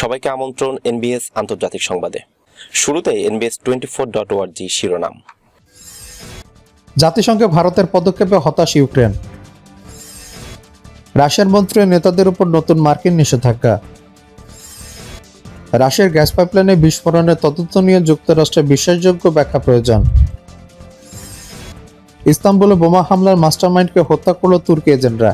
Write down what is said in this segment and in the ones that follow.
সবাইকে আমন্ত্রণ এনবিএস আন্তর্জাতিক সংবাদে। শুরুতে এনবিএস টোয়েন্টি ফোর ডট ওয়ার্জি শিরোনাম। জাতিসংঘে ভারতের পদক্ষেপে হতাশ ইউক্রেন। রাশিয়ার মন্ত্রী নেতাদের উপর নতুন মার্কিন নিষেধাজ্ঞা। রাশিয়ার গ্যাস পাইপলাইনে বিস্ফোরণের তদন্ত নিয়ে যুক্তরাষ্ট্রের বিশ্বাসযোগ্য ব্যাখ্যা প্রয়োজন। ইস্তাম্বুলে বোমা হামলার মাস্টারমাইন্ডকে হত্যা করল তুর্কি এজেন্টরা।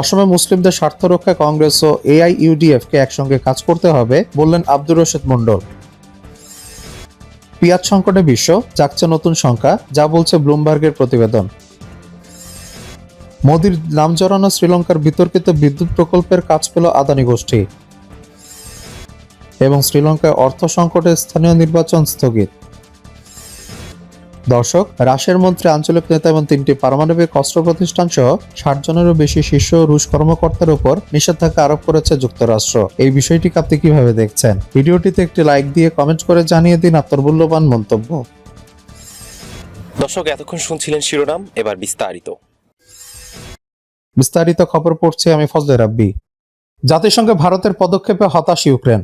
অসমে মুসলিমদের স্বার্থ রক্ষায় কংগ্রেস ও এআইইউডিএফ কে একসঙ্গে কাজ করতে হবে, বললেন আব্দুর রশিদ মন্ডল পিয়াজ সংকটে বিশ্ব, জাগছে নতুন সংখ্যা, যা বলছে ব্লুমবার্গের প্রতিবেদন। মোদির নাম জড়ানো শ্রীলঙ্কার বিতর্কিত বিদ্যুৎ প্রকল্পের কাজ পেল আদানি গোষ্ঠী। এবং শ্রীলঙ্কায় অর্থ সংকটে স্থানীয় নির্বাচন স্থগিত। দর্শক রাশিয়ার মন্ত্রী আঞ্চলিক নেতা এবং তিনটি পারমাণবিক অস্ত্র প্রতিষ্ঠান সহ ষাট জনেরও বেশি শীর্ষ রুশ কর্মকর্তার উপর নিষেধাজ্ঞা আরোপ করেছে যুক্তরাষ্ট্র। এই বিষয়টিকে আপনি কীভাবে দেখছেন? ভিডিওটিতে একটি লাইক দিয়ে কমেন্ট করে জানিয়ে দিন আপনার মূল্যবান মন্তব্য। দর্শক এতক্ষণ শুনছিলেন শিরোনাম এবার বিস্তারিত। বিস্তারিত খবর পড়ছে আমি ফজলে রাব্বি। জাতিসংঘে ভারতের পদক্ষেপে হতাশ ইউক্রেন।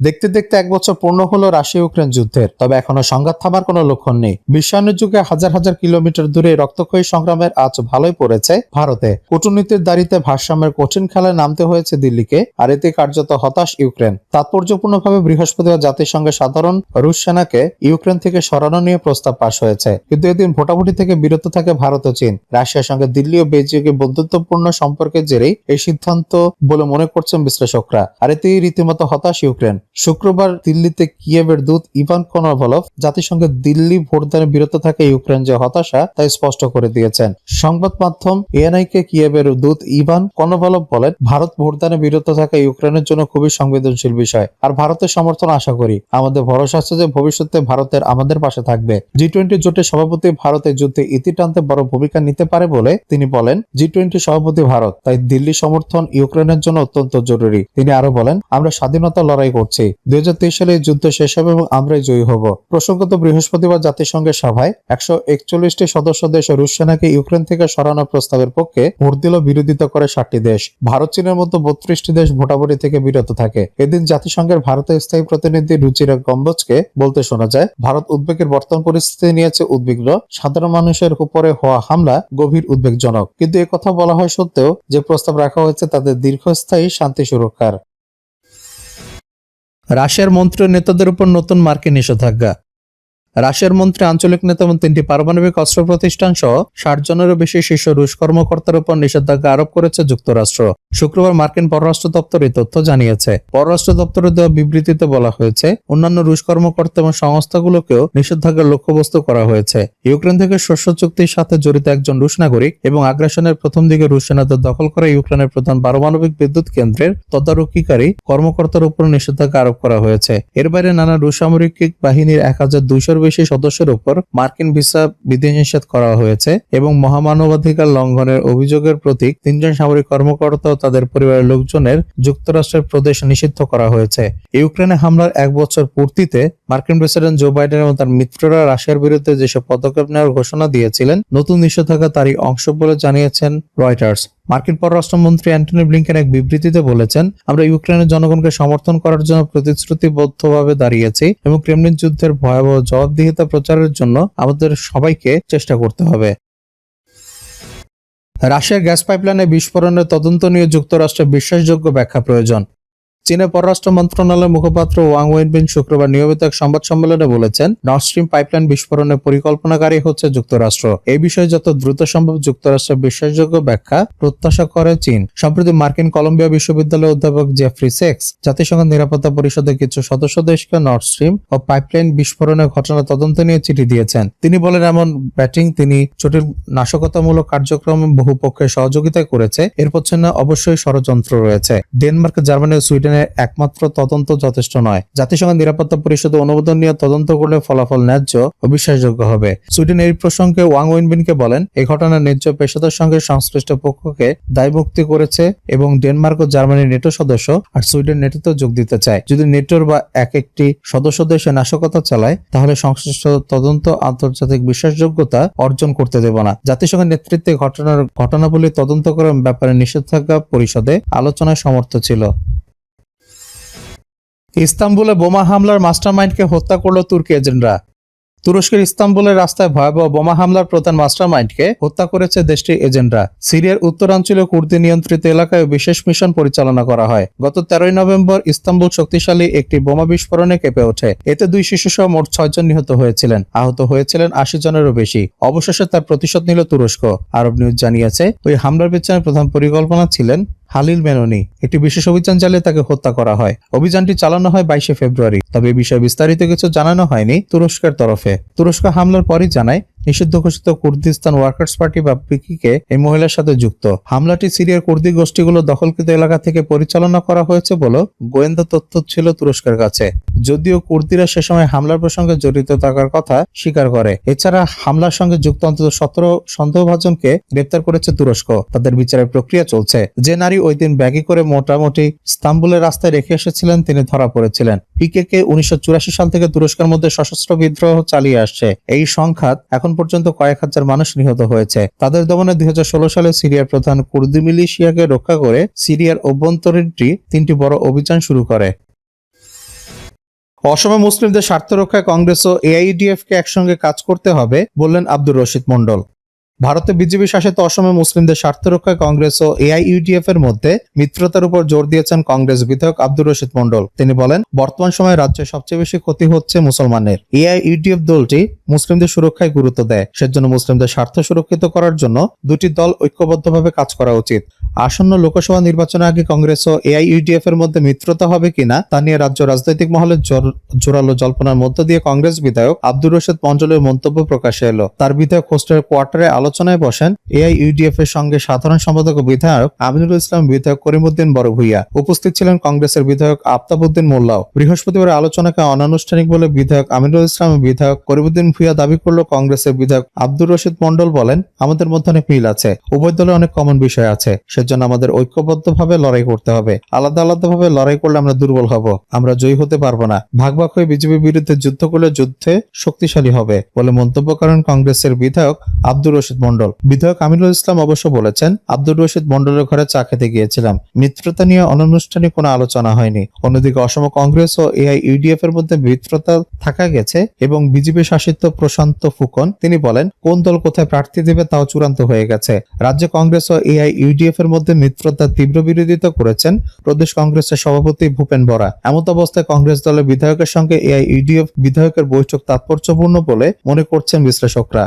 দেখতে দেখতে এক বছর পূর্ণ হলো রাশিয়া ইউক্রেন যুদ্ধের, তবে এখনও সংঘাত থামার কোনো লক্ষণ নেই। বিশ্বায়নের যুগে হাজার হাজার কিলোমিটার দূরে রক্তক্ষয়ী সংগ্রামের আজ ভালোই পড়েছে ভারতে। কূটনীতির দাঁড়িতে ভারসাম্যের কঠিন খেলায় নামতে হয়েছে দিল্লিকে, আর এতে কার্যত হতাশ ইউক্রেন। তাৎপর্যপূর্ণভাবে বৃহস্পতিবার জাতিসংঘের সাধারণ রুশ সেনাকে ইউক্রেন থেকে সরানো নিয়ে প্রস্তাব পাশ হয়েছে। কিন্তু এদিন ভোটাভুটি থেকে বিরত থাকে ভারত ও চীন। রাশিয়ার সঙ্গে দিল্লি ও বেজিংয়ে বন্ধুত্বপূর্ণ সম্পর্কের জেরেই এই সিদ্ধান্ত বলে মনে করছেন বিশ্লেষকরা। আর এতেই রীতিমতো হতাশ ইউক্রেন। শুক্রবার দিল্লিতে কিয়েভের দূত ইভান কোনোভলভ জাতিসংঘের দিল্লি ভোটদানে বিরত থাকে ইউক্রেন যে হতাশা তাই স্পষ্ট করে দিয়েছেন। সংবাদ মাধ্যম এএনআই কে কিয়েভের দূত ইভান কোনোভলভ বলেন, ভারত ভোটদানে বিরত থাকা ইউক্রেনের জন্য খুবই সংবেদনশীল বিষয়। আর ভারতের সমর্থন আশা করি। আমাদের ভরসা আছে যে ভবিষ্যতে ভারতের আমাদের পাশে থাকবে। জি টোয়েন্টি জোটের সভাপতি ভারতের যুদ্ধে ইতি টানতে বড় ভূমিকা নিতে পারে বলে তিনি বলেন জি টোয়েন্টি সভাপতি ভারত, তাই দিল্লি সমর্থন ইউক্রেনের জন্য অত্যন্ত জরুরি। তিনি আরও বলেন, আমরা স্বাধীনতা লড়াই করছি। দুই সালে যুদ্ধ শেষ হবে এবং আমরাই জয়ী হব। প্রসঙ্গত, বৃহস্পতিবার জাতিসংঘের সভায় একশো একচল্লিশটি সদস্য দেশ রুশ সেনাকে ইউক্রেন থেকে সরানোর প্রস্তাবের পক্ষে ভোট দিল বিরোধিতা করে ষাটটি দেশ। ভারত চীনের মতো বত্রিশটি দেশ ভোটাভুটি থেকে বিরত থাকে। এদিন জাতিসংঘের ভারতের স্থায়ী প্রতিনিধি রুচিরা গম্বজকে বলতে শোনা যায়, ভারত উদ্বেগের বর্তমান পরিস্থিতি নিয়েছে উদ্বিগ্ন। সাধারণ মানুষের উপরে হওয়া হামলা গভীর উদ্বেগজনক। কিন্তু কথা বলা হয় সত্ত্বেও, যে প্রস্তাব রাখা হয়েছে তাদের দীর্ঘস্থায়ী শান্তি সুরক্ষার। রাশিয়ার মন্ত্রী ও নেতাদের উপর নতুন মার্কিন নিষেধাজ্ঞা। রাশিয়ার মন্ত্রী, আঞ্চলিক নেতা এবং তিনটি পারমাণবিক অস্ত্র প্রতিষ্ঠান সহ ষাট জনেরও বেশি শীর্ষ রুশ কর্মকর্তার উপর নিষেধাজ্ঞা আরোপ করেছে যুক্তরাষ্ট্র। শুক্রবার মার্কিন পররাষ্ট্র দপ্তর এই তথ্য জানিয়েছে। পররাষ্ট্র দপ্তরের দেওয়া বিবৃতিতে বলা হয়েছে, অন্যান্য রুশ কর্মকর্তা এবং সংস্থাগুলোকেও নিষেধাজ্ঞার লক্ষ্যবস্তু করা হয়েছে। ইউক্রেন থেকে শস্য চুক্তির সাথে জড়িত একজন রুশ নাগরিক এবং আগ্রাসনের প্রথম দিকে রুশ সেনাদের দখল করা ইউক্রেনের প্রধান পারমাণবিক বিদ্যুৎ কেন্দ্রের তদারকিকারী কর্মকর্তার উপর নিষেধাজ্ঞা আরোপ করা হয়েছে। এর বাইরে নানা রুশ সামরিক বাহিনীর এক হাজার দুইশোর বেশি সদস্যের উপর মার্কিন ভিসা বিধিনিষেধ করা হয়েছে এবং মহামানবাধিকার লঙ্ঘনের অভিযোগের প্রতীক তিনজন সামরিক কর্মকর্তা ও তাদের পরিবারের লোকজনের যুক্তরাষ্ট্রের প্রদেশ নিষিদ্ধ করা হয়েছে। ইউক্রেনে হামলার এক বছর পূর্তিতে মার্কিন প্রেসিডেন্ট জো বাইডেন এবং তার মিত্ররা রাশিয়ার বিরুদ্ধে যেসব পদক্ষেপ নেওয়ার ঘোষণা দিয়েছিলেন, নতুন নিষেধাজ্ঞা তারই অংশ বলে জানিয়েছেন রয়টার্স। মার্কিন পররাষ্ট্রমন্ত্রী অ্যান্টনি ব্লিংকেন এক বিবৃতিতে বলেছেন, আমরা ইউক্রেনের জনগণকে সমর্থন করার জন্য প্রতিশ্রুতিবদ্ধভাবে দাঁড়িয়েছি এবং ক্রেমলিন যুদ্ধের ভয়াবহ জবাবদিহিতা প্রচারের জন্য আমাদের সবাইকে চেষ্টা করতে হবে। রাশিয়ার গ্যাস পাইপলাইনে বিস্ফোরণের তদন্ত নিয়ে যুক্তরাষ্ট্রের বিশ্বাসযোগ্য ব্যাখ্যা প্রয়োজন। চীনের পররাষ্ট্র মন্ত্রণালয়ের মুখপাত্র ওয়াং ওয়েনবিন শুক্রবার নিয়মিত এক সংবাদ সম্মেলনে বলেছেন নর্থ স্ট্রিম পাইপলাইন বিস্ফোরণের পরিকল্পনাকারী হচ্ছে যুক্তরাষ্ট্র। এই বিষয়ে যত দ্রুত সম্ভব যুক্তরাষ্ট্রের বিশ্বাসযোগ্য ব্যাখ্যা প্রত্যাশা করে চীন। সম্প্রতি মার্কিন কলম্বিয়া বিশ্ববিদ্যালয়ের অধ্যাপক জেফ্রি সেক্স জাতিসংঘ নিরাপত্তা পরিষদের কিছু সদস্য দেশকে নর্থ স্ট্রিম ও পাইপলাইন বিস্ফোরণের ঘটনা তদন্ত নিয়ে চিঠি দিয়েছেন। তিনি বলেন, এমন ব্যাটিং তিনি জটিল নাশকতামূলক কার্যক্রম বহু পক্ষে সহযোগিতা করেছে। এর পেছনে অবশ্যই ষড়যন্ত্র রয়েছে। ডেনমার্ক, জার্মানি ও সুইডেনের একমাত্র তদন্ত যথেষ্ট নয়। জাতিসংঘ নিরাপত্তা পরিষদ অনুমোদন নিয়ে তদন্ত করলে ফলাফল ন্যায্য ও বিশ্বাসযোগ্য হবে। সুইডেন এই প্রসঙ্গে ওয়াং ওয়েনবিনকে বলেন এই ঘটনা ন্যায্য পেশাদার সঙ্গে সংশ্লিষ্ট পক্ষকে দায়মুক্তি করেছে এবং ডেনমার্ক ও জার্মানি নেটো সদস্য আর সুইডেন নেটোতে যোগ দিতে চায়। যদি নেটোর বা এক একটি সদস্য দেশে নাশকতা চালায়, তাহলে সংশ্লিষ্ট তদন্ত আন্তর্জাতিক বিশ্বাসযোগ্যতা অর্জন করতে দেব না। জাতিসংঘের নেতৃত্বে ঘটনার ঘটনাবলী তদন্ত করার ব্যাপারে নিষেধাজ্ঞা পরিষদে আলোচনায় সমর্থ ছিল। ইস্তাম্বুলে বোমা হামলার মাস্টারমাইন্ডকে হত্যা করল তুর্কি এজেন্টরা। তুরস্কের ইস্তাম্বুলের রাস্তায় ভয়াবহ বোমা হামলার প্রধান মাস্টারমাইন্ডকে হত্যা করেছে দেশটির এজেন্টরা। সিরিয়ার উত্তরাঞ্চলীয় কুর্দি নিয়ন্ত্রিত এলাকায় বিশেষ মিশন পরিচালনা করা হয়। গত তেরোই নভেম্বর ইস্তাম্বুল শক্তিশালী একটি বোমা বিস্ফোরণে কেঁপে ওঠে। এতে দুই শিশুসহ মোট ছয়জন নিহত হয়েছিলেন। আহত হয়েছিলেন আশি জনেরও বেশি। অবশেষে তার প্রতিশোধ নিল তুরস্ক। আরব নিউজ জানিয়েছে, ওই হামলার পেছনে প্রধান পরিকল্পনা ছিলেন হালিল মেননি, একটি বিশেষ অভিযান চালিয়ে তাকে হত্যা করা হয়। অভিযানটি চালানো হয় বাইশে ফেব্রুয়ারি, তবে বিষয়ে বিস্তারিত কিছু জানানো হয়নি তুরস্কের তরফে। তুরস্ক হামলার পরই জানায় নিষিদ্ধ ঘোষিত কুর্দিস্তান ওয়ার্কার্স পার্টি বা পিকিকে এই মহিলার সাথে যুক্ত। হামলাটি সিরিয়ার কুর্দি গোষ্ঠীগুলো দখলকৃত এলাকা থেকে পরিচালনা করা হয়েছে বলে গোয়েন্দা তথ্য ছিল তুরস্কের কাছে। যদিও কুর্দিরা সে সময় হামলার প্রসঙ্গে জড়িত থাকার কথা স্বীকার করে। এছাড়া হামলার সঙ্গে যুক্ত অন্তত সতেরো সন্দেহভাজনকে গ্রেপ্তার করেছে তুরস্ক। তাদের বিচারের প্রক্রিয়া চলছে। যে নারী ওই দিন ব্যাগি করে মোটামুটি ইস্তাম্বুলের রাস্তায় রেখে এসেছিলেন, তিনি ধরা পড়েছিলেন। পিকে কে উনিশশো চুরাশি সাল থেকে তুরস্কের মধ্যে সশস্ত্র বিদ্রোহ চালিয়ে আসছে। এই সংখ্যাত এখন পর্যন্ত কয়েক হাজার মানুষ নিহত হয়েছে। তাদের দমনে দু হাজার ষোলো সালে সিরিয়ার প্রধান কুর্দি মিলিশিয়াকে রক্ষা করে সিরিয়ার অভ্যন্তরীণটি তিনটি বড় অভিযান শুরু করে। অসমে মুসলিমদের স্বার্থ রক্ষায় কংগ্রেস ও এআইডিএফ কে একসঙ্গে কাজ করতে হবে, বললেন আব্দুর রশিদ মন্ডল ভারতে বিজেপি শাসিত অসমে মুসলিমদের স্বার্থ রক্ষায় কংগ্রেস ও এআইইউডিএফ এর মধ্যে মিত্রতার উপর জোর দিয়েছেন কংগ্রেস বিধায়ক আব্দুর রশিদ মন্ডল তিনি বলেন, বর্তমান সময়ে রাজ্যে সবচেয়ে বেশি ক্ষতি হচ্ছে মুসলমানের এআইইউডিএফ দলটি মুসলিমদের সুরক্ষায় গুরুত্ব দেয়। সেজন্য মুসলিমদের স্বার্থ সুরক্ষিত করার জন্য দুটি দল ঐক্যবদ্ধভাবে কাজ করা উচিত। আসন্ন লোকসভা নির্বাচনের আগে কংগ্রেস ও এআইইউডিএফ এর মধ্যে মিত্রতা হবে কিনা তা নিয়ে রাজ্য রাজনৈতিক মহলে জোর- জোরালো জল্পনার মধ্য দিয়ে কংগ্রেস বিধায়ক আব্দুর রশিদ মন্ডলের মন্তব্য প্রকাশে এলো। তার বিধায়ক হোস্টেল কোয়ার্টারে আলোচনায় বসেন এআইইউডিএফ এর সঙ্গে সাধারণ সম্পাদক বিধায়ক আমিনুল ইসলাম, বিধায়ক করিমউদ্দিন বড়ভুইয়া। উপস্থিত ছিলেন কংগ্রেসের বিধায়ক আফতাবউদ্দিন মোল্লাও। বৃহস্পতিবার আলোচনাকে অনানুষ্ঠানিক বলে বিধায়ক আমিনুল ইসলাম বিধায়ক করিমউদ্দিন ভুইয়া দাবি করল কংগ্রেসের বিধায়ক আব্দুর রশিদ মন্ডল বলেন, আমাদের মধ্যে অনেক মিল আছে। উভয় দলে অনেক কমন বিষয় আছে। সেজন্য আমাদের ঐক্যবদ্ধভাবে লড়াই করতে হবে। আলাদা আলাদাভাবে লড়াই করলে আমরা দুর্বল হব। আমরা জয়ী হতে পারব না। ভাগ ভাগ হয়ে বিজেপির বিরুদ্ধে যুদ্ধ করলে যুদ্ধে শক্তিশালী হবে বলে মন্তব্য করেন কংগ্রেসের বিধায়ক আব্দুর রশিদ মন্ডল বিধায়ক আমিনুল ইসলাম অবশ্য বলেছেন, আব্দুর রশিদ মন্ডলের ঘরে চা খেতে গিয়েছিলাম। মিত্রতা নিয়ে অনানুষ্ঠানিক কোনো আলোচনা হয়নি। অন্যদিকে অসম কংগ্রেস ও এআই ইউডিএফ এর মধ্যে মিত্রতা থাকা গেছে এবং বিজেপি শাসিত প্রশান্ত ফুকন, তিনি বলেন, কোন দল কোথায় প্রার্থী দেবে তাও চূড়ান্ত হয়ে গেছে। রাজ্য কংগ্রেস ও এআই ইউডিএফ এর মধ্যে মিত্রতার তীব্র বিরোধিতা করেছেন প্রদেশ কংগ্রেসের সভাপতি ভূপেন বরা। এমত অবস্থায় কংগ্রেস দলের বিধায়কের সঙ্গে এআই ইউডিএফ বিধায়কের বৈঠক তাৎপর্যপূর্ণ বলে মনে করছেন বিশ্লেষকরা।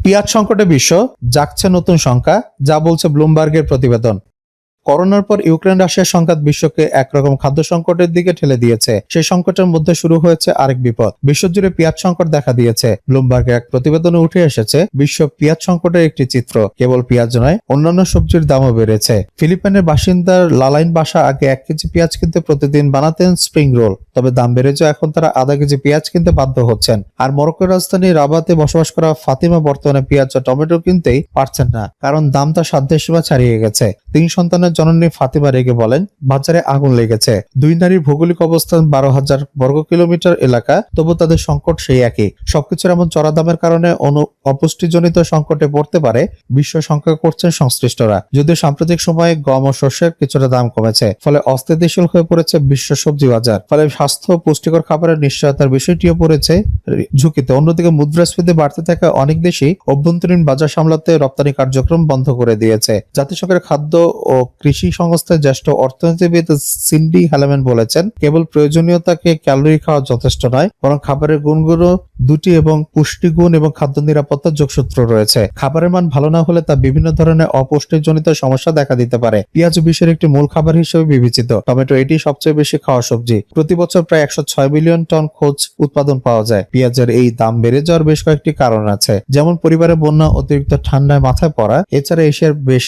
পিয়াজ সংকটে বিশ্ব, জাগছে নতুন সংখ্যা, যা বলছে ব্লুমবার্গের প্রতিবেদন। করোনার পর ইউক্রেন রাশিয়ার সংঘাত বিশ্বকে একরকম খাদ্য সংকটের দিকে ঠেলে দিয়েছে। সেই সংকটের মধ্যে শুরু হয়েছে আরেক বিপদ। বিশ্বজুড়ে পেঁয়াজ সংকট দেখা দিয়েছে। ব্লুমবার্গের এক প্রতিবেদনে উঠে এসেছে, বিশ্ব পেঁয়াজ সংকটের একটি চিত্র। কেবল পেঁয়াজ নয়, অন্যান্য সবজির দামও বেড়েছে। ফিলিপাইনের বাসিন্দার লালাইন বাসা আগে এক কেজি পেঁয়াজ কিনতে প্রতিদিন বানাতেন স্প্রিং রোল। তবে দাম বেড়ে যায় এখন তারা আধা কেজি পেঁয়াজ কিনতে বাধ্য হচ্ছেন। আর মরক্কোর রাজধানী রাবাতে বসবাস করা ফাতিমা বর্তমানে পেঁয়াজ ও টমেটো কিনতেই পারছেন না, কারণ দাম তার সাধ্যের সীমা ছাড়িয়ে গেছে। তিন সন্তানের জননী ফাতিমা রেগে বলেন, বাজারে আগুন লেগেছে। দুই নারীর ভৌগোলিক অবস্থান বারো হাজার বর্গ কিলোমিটার এলাকা, তবু তাদের সংকট সেই একই। সবকিছুর এমন চড়া দামের কারণে অনু অপুষ্টিজনিত সংকটে পড়তে পারে, বিশ্ব সংখ্যা করছেন সংশ্লিষ্টরা। যদিও সাম্প্রতিক সময়ে গম ও শস্যের কিছুটা দাম কমেছে, ফলে অস্থিতিশীল হয়ে পড়েছে বিশ্ব সবজি বাজার। ফলে স্বাস্থ্য পুষ্টিকর খাবারের নিশ্চয়তার বিষয়টিও পড়েছে ঝুঁকিতে। অন্যদিকে মুদ্রাস্ফীতি বাড়তে থাকা অনেক দেশই অভ্যন্তরীণ বাজার সামলাতে রপ্তানি কার্যক্রম বন্ধ করে দিয়েছে। জাতিসংঘের খাদ্য ও কৃষি সংস্থার জ্যেষ্ঠ অর্থনীতিবিদ সিন্ডি হ্যালেমেন বলেছেন, কেবল প্রয়োজনীয়তাকে ক্যালোরি খাওয়া যথেষ্ট নয়, বরং খাবারের গুণগুলো দুটি এবং পুষ্টিগুণ এবং খাদ্য নিরাপত্তার যোগসূত্র রয়েছে। খাবারের মান ভালো না হলে তা বিভিন্ন ধরনের অপুষ্টিজনিত সমস্যা দেখা দিতে পারে। পেঁয়াজ বিশ্বের একটি মূল খাবার হিসেবে বিবেচিত। টমেটো এটি সবচেয়ে বেশি খাওয়া সবজি। প্রতি বছর প্রায় একশো ছয় বিলিয়ন টন খোঁজ উৎপাদন পাওয়া যায়। পেঁয়াজের এই দাম বেড়ে যাওয়ার বেশ কয়েকটি কারণ আছে। যেমন পরিবারের বন্যা, অতিরিক্ত ঠান্ডায় মাথায় পড়া, এছাড়া এশিয়ার বেশ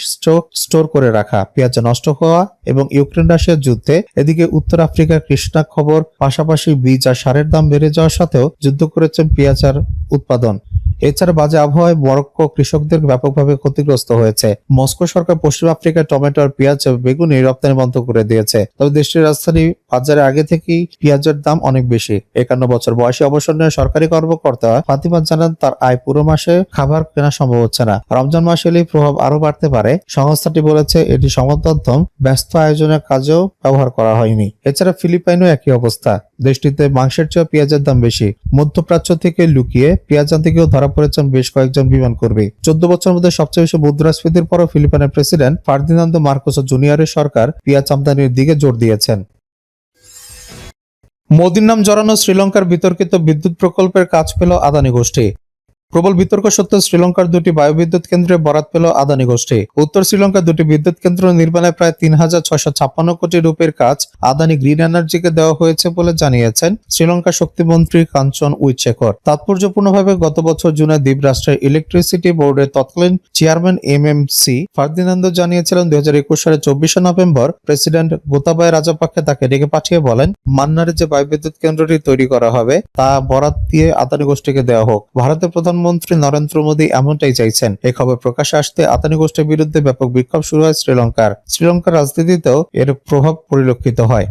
স্টোর করে রাখা পেঁয়াজ নষ্ট হওয়া এবং ইউক্রেন রাশিয়ার যুদ্ধে এদিকে উত্তর আফ্রিকার কৃষ্ণা খবর, পাশাপাশি বীজ আর সারের দাম বেড়ে যাওয়ার সাথেও যুদ্ধ করেছেন পেঁয়াজ আর উৎপাদন। এছাড়া বাজে আবহাওয়ায় মরক্কো কৃষকদের ব্যাপকভাবে ক্ষতিগ্রস্ত হয়েছে। মস্কো সরকার পশ্চিম আফ্রিকায় টমেটো আর পেঁয়াজ বেগুনি রপ্তানি বন্ধ করে দিয়েছে। তবে দেশটির রাজধানী বাজারে আগে থেকেই পেঁয়াজের দাম অনেক বেশি। একান্ন বছর বয়সী অবসর নেওয়া সরকারি কর্মকর্তা ফাতিমা জানান, তার আয় পুরো মাসে খাবার কেনা সম্ভব হচ্ছে না। রমজান মাস এলেই প্রভাব আরও বাড়তে পারে। সংস্থাটি বলেছে, এটি সংবাদ মাধ্যম ব্যস্ত আয়োজনের কাজেও ব্যবহার করা হয়নি। এছাড়া ফিলিপাইনও একই অবস্থা। দেশটিতে মাংসের চেয়ে পেঁয়াজের দাম বেশি। মধ্যপ্রাচ্য থেকে লুকিয়ে পেঁয়াজ আনতে গিয়েও ধরা পড়েছেন বেশ কয়েকজন বিমান কর্মী। চোদ্দ বছর মধ্যে সবচেয়ে বেশি মুদ্রাস্ফীতির পরও ফিলিপাইনের প্রেসিডেন্ট ফার্দিনান্দো মার্কোসো জুনিয়রের সরকার পিয়াজ আমদানির দিকে জোর দিয়েছেন। মোদীর নাম জড়ানো শ্রীলঙ্কার বিতর্কিত বিদ্যুৎ প্রকল্পের কাজ পেল আদানি গোষ্ঠী। প্রবল বিতর্ক সত্ত্বেও শ্রীলঙ্কার দুটি বায়ুবিদ্যুৎ কেন্দ্রে বরাদ পেল আদানি গোষ্ঠী। উত্তর শ্রীলঙ্কার দুটি বিদ্যুৎ কেন্দ্র নির্মাণে প্রায় তিন হাজার ছয়শো ছাপ্পান্ন কোটি রুপির কাজ আদানি গ্রিন এনার্জিকে দেওয়া হয়েছে বলে জানিয়েছেন শ্রীলঙ্কার শক্তিমন্ত্রী কাঞ্চন উইচেকর তাৎপর্যপূর্ণভাবে গত বছর জুনে দ্বীপ রাষ্ট্রের ইলেকট্রিসিটি বোর্ডের তৎকালীন chairman M M C Ferdinand জানিয়েছিলেন দুই হাজার একুশ সালের চব্বিশে নভেম্বর প্রেসিডেন্ট গোতাবায় রাজাপাক্ষে তাকে ডেকে পাঠিয়ে বলেন, মান্নারে যে বায়ুবিদ্যুৎ কেন্দ্রটি তৈরি করা হবে, তা বরাদ দিয়ে আদানি গোষ্ঠীকে দেওয়া হোক। ভারতের প্রধানমন্ত্রী নরেন্দ্র মোদী এমনটাই চাইছেন। এই খবর প্রকাশ আসতে আদানি গোষ্ঠীর বিরুদ্ধে ব্যাপক বিক্ষোভ শুরু হয় শ্রীলঙ্কার। শ্রীলঙ্কার রাজনীতিতেও এর প্রভাব পরিলক্ষিত হয়।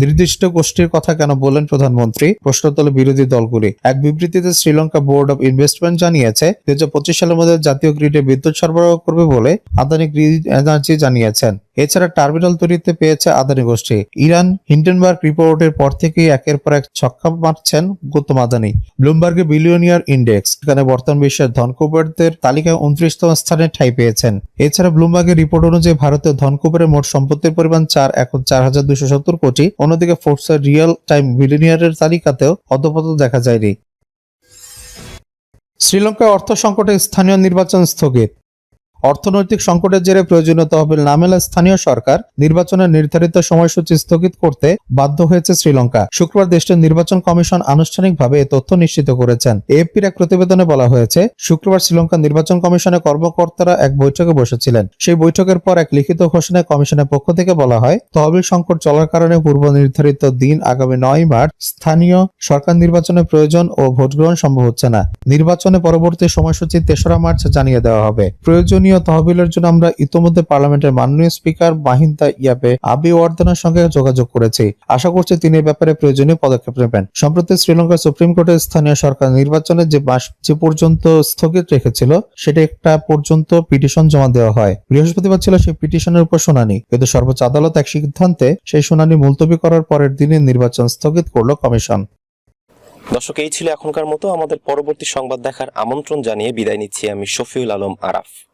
নির্দিষ্ট গোষ্ঠীর কথা কেন বলেন প্রধানমন্ত্রী? প্রশ্ন তোলে বিরোধী দলগুলি। এক বিবৃতিতে শ্রীলঙ্কা বোর্ড অব ইনভেস্টমেন্ট জানিয়েছে দু হাজার পঁচিশ সালের মধ্যে জাতীয় গ্রিডে বিদ্যুৎ সরবরাহ করবে বলে আদানি গ্রিড এনার্জি জানিয়েছেন। এছাড়া টার্মিনাল তৈরিতে পেয়েছে আদানি গোষ্ঠী। ইরান হিন্ডেনবার্গ রিপোর্টের পর থেকেই একের পর এক ছক্কা মারছেন গৌতম আদানি ব্লুমবার্গে বিলিয়নিয়ার ইন্ডেক্স এখানে বর্তমান বিশ্বের ধনকুবেরদের তালিকায় উনত্রিশতম স্থানে ঠাঁই পেয়েছেন। এছাড়া ব্লুমবার্গের রিপোর্ট অনুযায়ী ভারতের ধনকুবেরের মোট সম্পত্তির পরিমাণ চার, এখন চার হাজার দুশো সত্তর কোটি। অন্যদিকে ফোর্সের রিয়েল টাইম বিলিয়নিয়ারের তালিকাতেও অধপতন দেখা যায়নি। শ্রীলঙ্কায় অর্থ সংকটে স্থানীয় নির্বাচন স্থগিত। অর্থনৈতিক সংকটের জেরে প্রয়োজনীয় তহবিল না মেলা স্থানীয় সরকার নির্বাচনের নির্ধারিত সময়সূচি স্থগিত করতে বাধ্য হয়েছে শ্রীলঙ্কা। শুক্রবার দেশটির নির্বাচন কমিশন আনুষ্ঠানিকভাবে এ তথ্য নিশ্চিত করেছেন। এএফপির এক প্রতিবেদনে বলা হয়েছে, শুক্রবার শ্রীলঙ্কা নির্বাচন কমিশনের কর্মকর্তারা এক বৈঠকে বসেছিলেন। সেই বৈঠকের পর এক লিখিত ঘোষণায় কমিশনের পক্ষ থেকে বলা হয়, তহবিল সংকট চলার কারণে পূর্ব নির্ধারিত দিন আগামী নয় মার্চ স্থানীয় সরকার নির্বাচনের প্রয়োজন ও ভোট গ্রহণ সম্ভব হচ্ছে না। নির্বাচনে পরবর্তী সময়সূচি তেসরা মার্চ জানিয়ে দেওয়া হবে। প্রয়োজনীয় তহবিলের জন্য আমরা ইতোমধ্যে পার্লামেন্টের মাননীয় স্পিকার মাহিন্দা ইয়াবে আবি ওয়ার্দনের সঙ্গে যোগাযোগ করেছি। আশা করছি তিনি ব্যাপারে প্রয়োজনীয় পদক্ষেপ নেবেন। সম্প্রতি শ্রীলঙ্কার সুপ্রিম কোর্টের স্থানীয় সরকার নির্বাচনে যে মাস যে পর্যন্ত স্থগিত রেখেছিল, সেটা একটা পর্যন্ত পিটিশন জমা দেওয়া হয়। বৃহস্পতিবার ছিল সেই পিটিশনের উপর শুনানি। কিন্তু সর্বোচ্চ আদালত এক সিদ্ধান্তে সেই শুনানি মুলতবি করার পরের দিনে নির্বাচন স্থগিত করল কমিশন। দর্শক, এই ছিল এখনকার মতো। আমাদের পরবর্তী সংবাদ দেখার আমন্ত্রণ জানিয়ে বিদায় নিচ্ছি আমি শফিউল আলম আরাফ।